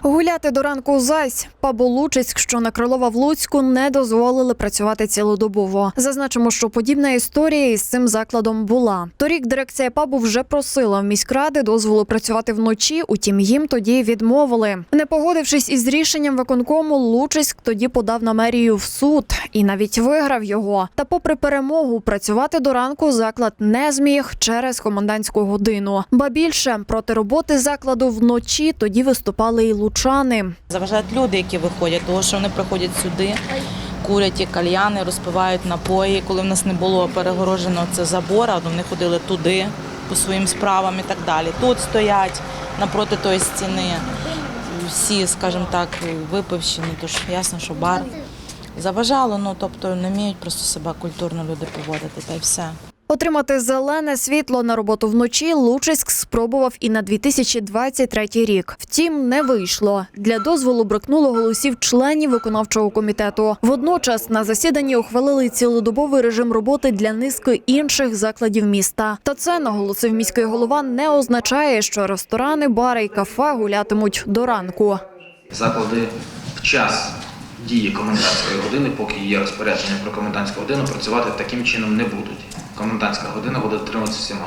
Гуляти до ранку зась. Пабу Лучицьк, що на Крилова в Луцьку, не дозволили працювати цілодобово. Зазначимо, що подібна історія із цим закладом була. Торік дирекція пабу вже просила в міськради дозволу працювати вночі, утім їм тоді відмовили. Не погодившись із рішенням виконкому, Лучицьк тоді подав на мерію в суд і навіть виграв його. Та, попри перемогу, працювати до ранку заклад не зміг через комендантську годину. Ба більше проти роботи закладу вночі тоді виступали і лучани. Заважають люди, які виходять, тому що вони приходять сюди, курять і кальяни, розпивають напої. Коли в нас не було перегорожено це забора, вони ходили туди по своїм справам і так далі. Тут стоять напроти тої стіни. Всі, скажімо так, випившені, тож ясно, що бар заважало, ну тобто не вміють просто себе культурно люди поводити, та й все. Отримати зелене світло на роботу вночі Лучиськ спробував і на 2023 рік. Втім, не вийшло. Для дозволу бракнуло голосів членів виконавчого комітету. Водночас на засіданні ухвалили цілодобовий режим роботи для низки інших закладів міста. Та це наголосив міський голова. Не означає, що ресторани, бари і кафе гулятимуть до ранку. Заклади в час дії комендантської години, поки є розпорядження про комендантську годину, працювати таким чином не будуть. Комендантська година буде дотримуватися всіма.